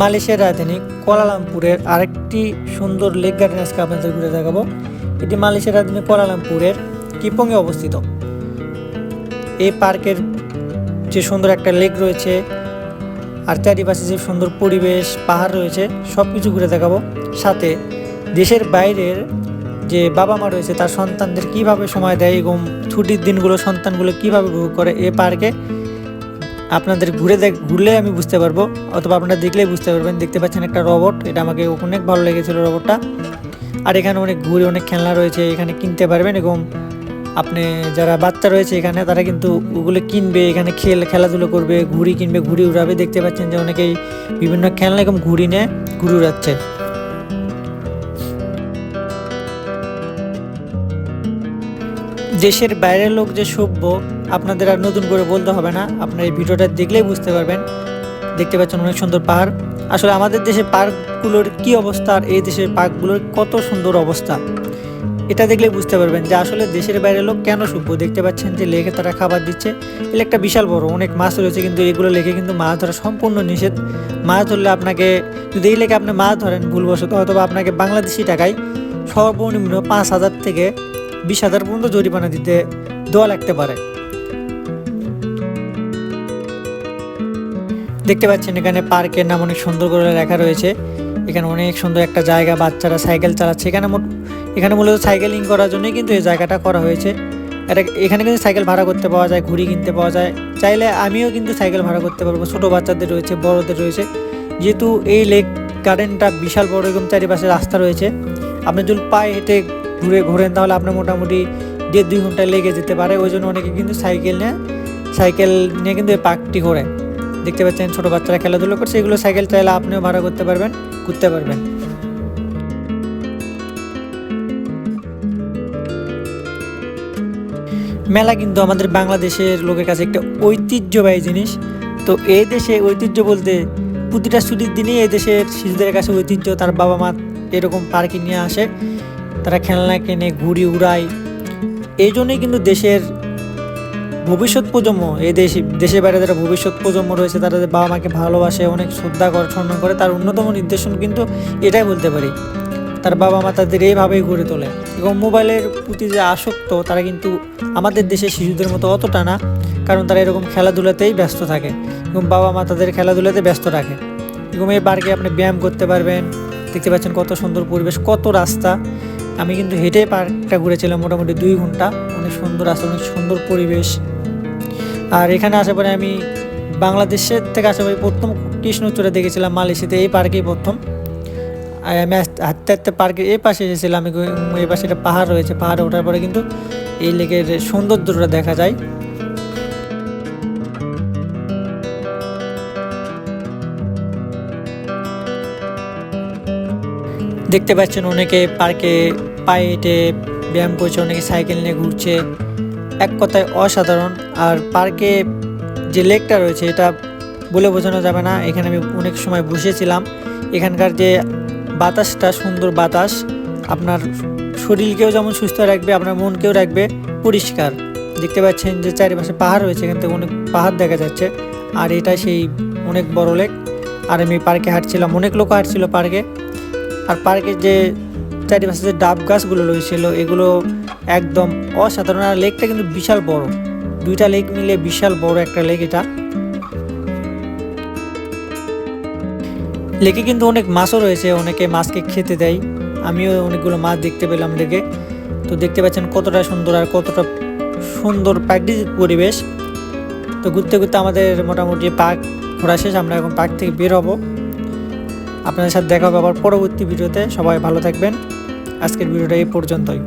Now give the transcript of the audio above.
মালয়েশিয়ার রাজধানী কোয়ালালামপুরের আরেকটি সুন্দর লেক গার্ডেন আজকে আপনাদের ঘুরে দেখাবো। এটি মালয়েশিয়ার রাজধানী কোয়ালালামপুরের কিপংয়ে অবস্থিত। এই পার্কের যে সুন্দর একটা লেক রয়েছে, আর চারিপাশে যে সুন্দর পরিবেশ, পাহাড় রয়েছে সব কিছু ঘুরে দেখাবো। সাথে দেশের বাইরের যে বাবা মা রয়েছে, তার সন্তানদের কীভাবে সময় দেয়, এবং ছুটির দিনগুলো সন্তানগুলো কীভাবে উপভোগ করে এ পার্কে আপনাদের ঘুরে দেখ, ঘুরলে আমি বুঝতে পারব, অথবা আপনারা দেখলেই বুঝতে পারবেন, দেখতে পাচ্ছেন একটা রবট এটা আমাকে অনেক ভালো লেগেছিল রবটটা আর এখানে অনেক ঘুরে অনেক খেলনা রয়েছে, এখানে কিনতে পারবেন এবং আপনি যারা বাচ্চা রয়েছে এখানে, তারা কিন্তু ওগুলো কিনবে, এখানে খেল, খেলাধুলো করবে, ঘুড়ি কিনবে, ঘুড়ি উড়াবে। দেখতে পাচ্ছেন যে অনেকেই বিভিন্ন খেলনা এরকম ঘুড়ি নিয়ে ঘুরে উড়াচ্ছে। দেশের বাইরের লোক যে সভ্য আপনাদের আর নতুন করে বলতে হবে না। আপনার এই ভিডিওটা দেখলেই বুঝতে পারবেন। দেখতে পাচ্ছেন অনেক সুন্দর পাহাড়। আসলে আমাদের দেশের পার্কগুলোর কি অবস্থা আর এই দেশের পার্কগুলোর কত সুন্দর অবস্থা, এটা দেখলে বুঝতে পারবেন যে আসলে দেশের বাইরের লোক কেন সভ্য দেখতে পাচ্ছেন যে লেকে তারা খাবার দিচ্ছে। এগুলো একটা বিশাল বড়, অনেক মাছ রয়েছে, কিন্তু এগুলো লেকে কিন্তু মাছ ধরা সম্পূর্ণ নিষেধ। মাছ ধরলে আপনাকে, যদি এই লেকে আপনি মাছ ধরেন ভুলবশত হয়তো বা আপনাকে বাংলাদেশি টাকায় সর্বনিম্ন পাঁচ হাজার থেকে বিশ হাজার পর্যন্ত জরিমানা দিতে দেওয়া লাগতে পারে। দেখতে পাচ্ছেন এখানে পার্কের নাম অনেক সুন্দর করে লেখা রয়েছে। এখানে অনেক সুন্দর একটা জায়গা, বাচ্চারা সাইকেল চালাচ্ছে। এখানে মোট এখানে মূলত সাইকেলিং করার জন্যই কিন্তু এই জায়গাটা করা হয়েছে। এটা এখানে কিন্তু সাইকেল ভাড়া করতে পাওয়া যায়, ঘুড়ি কিনতে পাওয়া যায়। চাইলে আমিও কিন্তু সাইকেল ভাড়া করতে পারব। ছোটো বাচ্চাদের রয়েছে, বড়দের রয়েছে। যেহেতু এই লেক গার্ডেনটা বিশাল বড় এবং চারিপাশে রাস্তা রয়েছে। আপনি যদি পায়ে হেঁটে ঘুরে ঘোরেন, তাহলে আপনার মোটামুটি দেড় দুই ঘণ্টা লেগে যেতে পারে। ওই জন্য অনেকে কিন্তু সাইকেল নিয়ে সাইকেল নিয়ে কিন্তু এই পার্কটি করে দেখতে পাচ্ছেন ছোটো বাচ্চারা খেলাধুলো করছে, এগুলো সাইকেল চাইলে আপনিও ভাড়া করতে পারবেন ঘুরতে পারবেন। মেলা কিন্তু আমাদের বাংলাদেশের লোকের কাছে একটা ঐতিহ্যবাহী জিনিস। তো এই দেশে ঐতিহ্য বলতে প্রতিটা ছুটির দিনেই এই দেশের শিশুদের কাছে ঐতিহ্য, তার বাবা মা এরকম পার্কে নিয়ে আসে, তারা খেলনা কেনে, ঘুড়ি উড়ায়। এই জন্যই কিন্তু দেশের ভবিষ্যৎ প্রজন্ম, এই দেশে দেশের বাইরে যারা ভবিষ্যৎ প্রজন্ম রয়েছে, তারা যে বাবা মাকে ভালোবাসে, অনেক শ্রদ্ধা করে, সম্মান করে, তার অন্যতম নির্দেশন কিন্তু এটাই বলতে পারি। তার বাবা মা তাদের এইভাবেই গড়ে তোলে। এবং মোবাইলের প্রতি যে আসক্ত, তারা কিন্তু আমাদের দেশের শিশুদের মতো অতটা না, কারণ তারা এরকম খেলাধুলাতেই ব্যস্ত থাকে। এবং বাবা মা তাদের খেলাধুলাতে ব্যস্ত রাখে। এবং এই পার্কে আপনি ব্যায়াম করতে পারবেন। দেখতে পাচ্ছেন কত সুন্দর পরিবেশ, কত রাস্তা। আমি কিন্তু হেঁটে পার্কটা ঘুরেছিলাম মোটামুটি দুই ঘণ্টা। অনেক সুন্দর আছে অনেক সুন্দর পরিবেশ। আর এখানে আসার পরে আমি বাংলাদেশের থেকে আসার পরে প্রথম কৃষ্ণচূড়া দেখেছিলাম, মালয়েশিয়াতে এই পার্কেই প্রথম। আমি আস্তে- হাঁটতে পার্কের এই পাশে এসেছিলাম এই পাশে একটা পাহাড় রয়েছে, পাহাড়ে ওঠার পরে কিন্তু এই লেকের সৌন্দর্যটা দেখা যায়। দেখতে পাচ্ছেন অনেকে পার্কে পায়ে হেঁটে ব্যায়াম করছে, অনেকে সাইকেল নিয়ে ঘুরছে। এক কথায় অসাধারণ। আর পার্কে যে লেকটা রয়েছে, এটা বলে বোঝানো যাবে না। এখানে আমি অনেক সময় বসেছিলাম। এখানকার যে বাতাসটা, সুন্দর বাতাস, আপনার শরীরকেও যেমন সুস্থ রাখবে, আপনার মনকেও রাখবে পরিষ্কার। দেখতে পাচ্ছেন যে চারিপাশে পাহাড় রয়েছে, এখান থেকে অনেক পাহাড় দেখা যাচ্ছে। আর এটা সেই অনেক বড় লেক। আর আমি পার্কে হাঁটছিলাম, অনেক লোক হাঁটছিল পার্কে। আর পার্কের যে চারিপাশে যে ডাব গাছগুলো রয়েছিল, এগুলো একদম অসাধারণ। আর লেকটা কিন্তু বিশাল বড়। দুইটা লেক মিলে বিশাল বড় একটা লেক এটা। লেকে কিন্তু অনেক মাছও রয়েছে, অনেকে মাছকে খেতে দেয়। আমিও অনেকগুলো মাছ দেখতে পেলাম লেকে। তো দেখতে পাচ্ছেন কতটা সুন্দর আর কতটা সুন্দর প্রাকৃতিক পরিবেশ। তো ঘুরতে ঘুরতে আমাদের মোটামুটি পার্ক ঘোরা শেষ, আমরা এখন পার্ক থেকে বের হব। আপনাদের সাথে দেখা হবে আবার পরবর্তী ভিডিওতে। সবাই ভালো থাকবেন। আজকের ভিডিওটা এই পর্যন্তই।